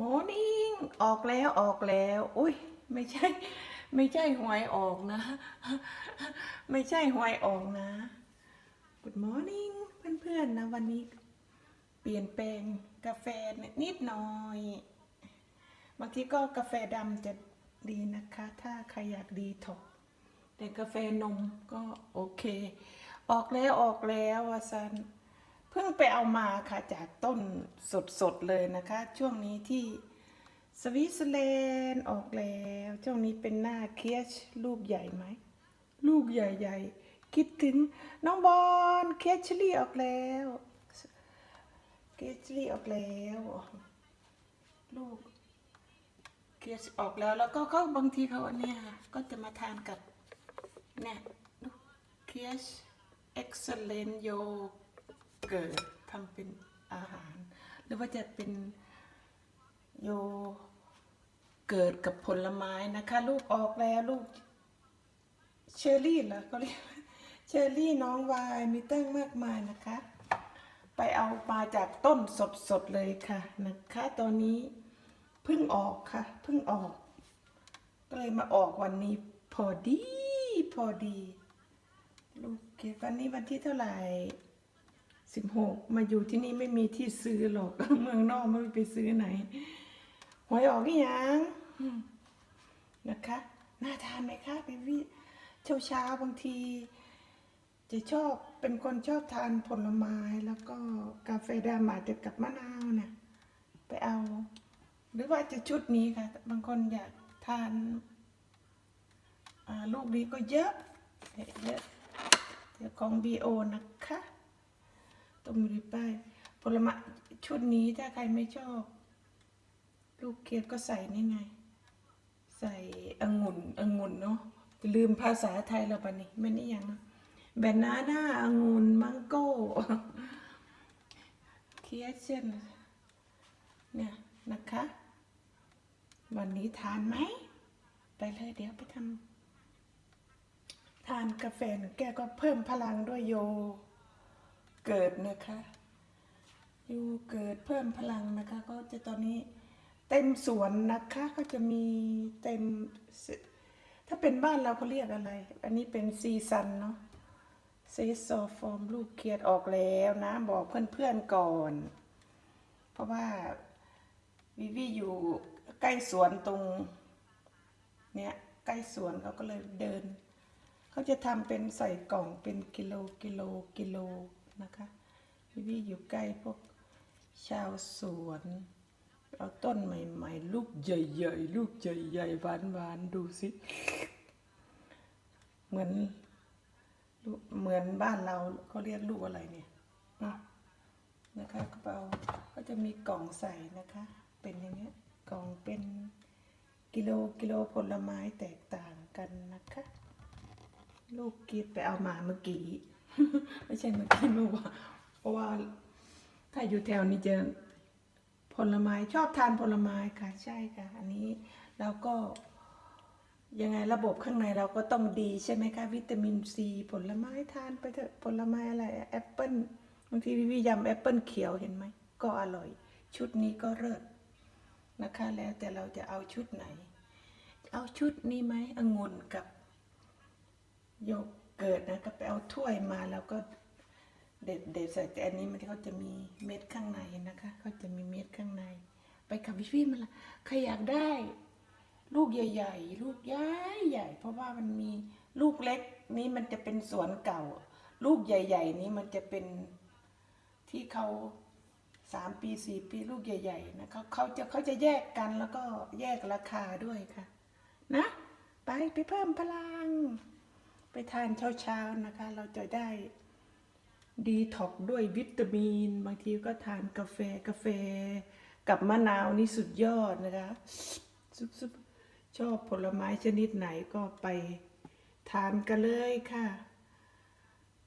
โมนิ่งออกแล้วออกแล้วอุ้ยไม่ใช่ ไม่ใช่หวยออกนะ ไม่ใช่หวยออกนะ Good morning เพื่อนๆนะวันนี้ เปลี่ยนแปลงกาแฟนิดหน่อยบางทีก็กาแฟดำจะดีนะคะ ถ้าใครอยากดีถกแต่กาแฟนมก็โอเค ออกแล้วออกแล้ววาซัน พิ่งไปเอามาค่ะจากต้นสดๆเลยนะคะ ช่วงนี้ที่สวิตเซอร์แลนด์ออกแล้วช่วงนี้เป็นหน้าเคียชลูกใหญ่ไหมลูกใหญ่ๆ คิดถึงน้องบอลเคียชลี่ออกแล้วเคียชลี่ออกแล้ว ลูกเคียชออกแล้วแล้วก็เขาบางทีเขาเนี่ยก็จะมาทานกับเนี่ยเคียช excellent โย เกิดทำเป็นอาหาร หรือว่าจะเป็นโยเกิดกับผลไม้นะคะ ลูกออกแล้วลูกเชอร์รี่เหรอเขาเรียกเชอร์รี่น้องวายมีตั้งมากมายนะคะ ไปเอามาจากต้นสดๆเลยค่ะนะคะตอนนี้เพิ่งออกค่ะเพิ่งออก ก็เลยมาออกวันนี้พอดีพอดี ลูกเกดวันนี้วันที่เท่าไหร่ สิบหกมาอยู่ที่นี่ไม่มีที่ซื้อหรอก เมืองนอกไม่ไปซื้อไหนหวยออกอยังนะคะน่าทานไหมคะเบบี้เช้าเช้าๆบางที จะชอบเป็นคนชอบทานผลไม้แล้วก็กาแฟดำอาจจะกับมะนาวเนี่ยไปเอา หรือว่าจะชุดนี้ค่ะ บางคนอยากทานลูกนี้ก็เยอะเยอะเดี๋ยวของ BO นะคะ ต้องมีป้ายผลไม้ชุดนี้ถ้าใครไม่ชอบ ลูกเกดก็ใส่นี่ไง ใส่องุ่นองุ่นเนาะลืมภาษาไทยแล้วปะนี่ไม่นี่ยังแบนาน่าองุ่นมังโก้เคียเช่นเนี่ยนะคะ วันนี้ทานไหม ไปเลยเดี๋ยวไปทำทานกาแฟหนึ่งแก้วก็เพิ่มพลังด้วยโย เกิดนะคะโยเกิดเพิ่มพลังนะคะ ก็จะตอนนี้เต็มสวนนะคะก็จะมีเต็ม ถ้าเป็นบ้านเราเขาเรียกอะไร อันนี้เป็นซีซันเนาะซีซอฟอร์มลูกเคียดออกแล้วนะ บอกเพื่อนๆก่อน เพราะว่าวิวีอยู่ใกล้สวนตรง เนี่ยใกล้สวนเขาก็เลยเดิน เขาจะทำเป็นใส่กล่องเป็นกิโลกิโลกิโล นะคะวิวีอยู่ใกล้พวกชาวสวนเอาต้นใหม่ ๆ ลูกใหญ่ๆลูกใหญ่ๆหวานๆดูสิ เหมือนเหมือนบ้านเราเขาเรียกลูกอะไรเนี่ยนะคะกระเป๋าก็จะมีกล่องใส่นะคะ เป็นอย่างเงี้ยกล่องเป็นกิโลกิโลผลไม้แตกต่างกันนะคะ ลูกกิดไปเอามาเมื่อกี้ ไม่ใช่เมื่อกี้เมื่อวานเพราะว่าถ้าอยู่แถวนี้จะผลไม้ชอบทานผลไม้ค่ะใช่ค่ะ อันนี้เราก็ ยังไงระบบข้างในเราก็ต้องดีใช่ไหมคะวิตามินซีผลไม้ทานไปเถอะผลไม้อะไรแอปเปิ้ลบางทีวิวิยำแอปเปิ้ลเขียวเห็นไหมก็อร่อย ชุดนี้ก็เลิศนะคะ แล้วแต่เราจะเอาชุดไหน เอาชุดนี้ไหมองุ่นกับโย เกิร์ตนะก็ไปเอาถ้วยมาแล้วก็เด็ดเด็ดใส่แต่อันนี้มันเขาจะมีเม็ดข้างในนะคะเขาจะมีเม็ดข้างใน ไปกับวิฟี่มันละใครอยากได้ ลูกใหญ่ ๆ ลูกใหญ่ใหญ่ เพราะว่ามันมีลูกเล็กนี้มันจะเป็นสวนเก่า ลูกใหญ่ ๆ นี้มันจะเป็นที่เขาสามปีสี่ปีลูกใหญ่ ๆ นะเขาเขาจะเขาจะแยกกันแล้วก็แยกราคาด้วยค่ะ นะ ไปไปเพิ่มพลัง ทานเช้าๆนะคะ เราจะได้ดีท็อกด้วยวิตามิน บางทีก็ทานกาแฟกาแฟ กับมะนาวนี่สุดยอดนะคะซุบๆชอบผลไม้ชนิดไหนก็ไปทานกันเลยค่ะ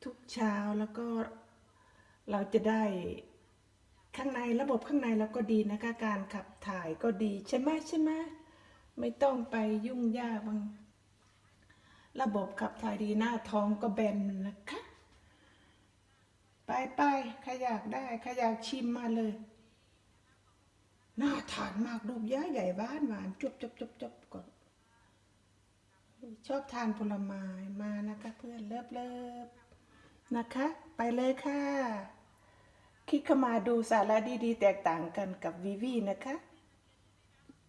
ทุกเช้าแล้วก็เราจะได้ข้างในระบบข้างในเราก็ดีนะคะ การขับถ่ายก็ดีใช่ไหมใช่ไหมไม่ต้องไปยุ่งยากบาง ระบบขับถ่ายดีหน้าท้องก็แบนนะคะ ไปไปใครอยากได้ใครอยากชิมมาเลย หน่าทานมากลูกย่าใหญ่บ้านหวานจบจบจบจบก่อนชอบทานผลไม้มานะคะเพื่อนเลิฟเลิฟนะคะ ไปเลยค่ะ คลิกเข้ามาดูสาระดีๆ แตกต่างกันกับวีวีนะคะ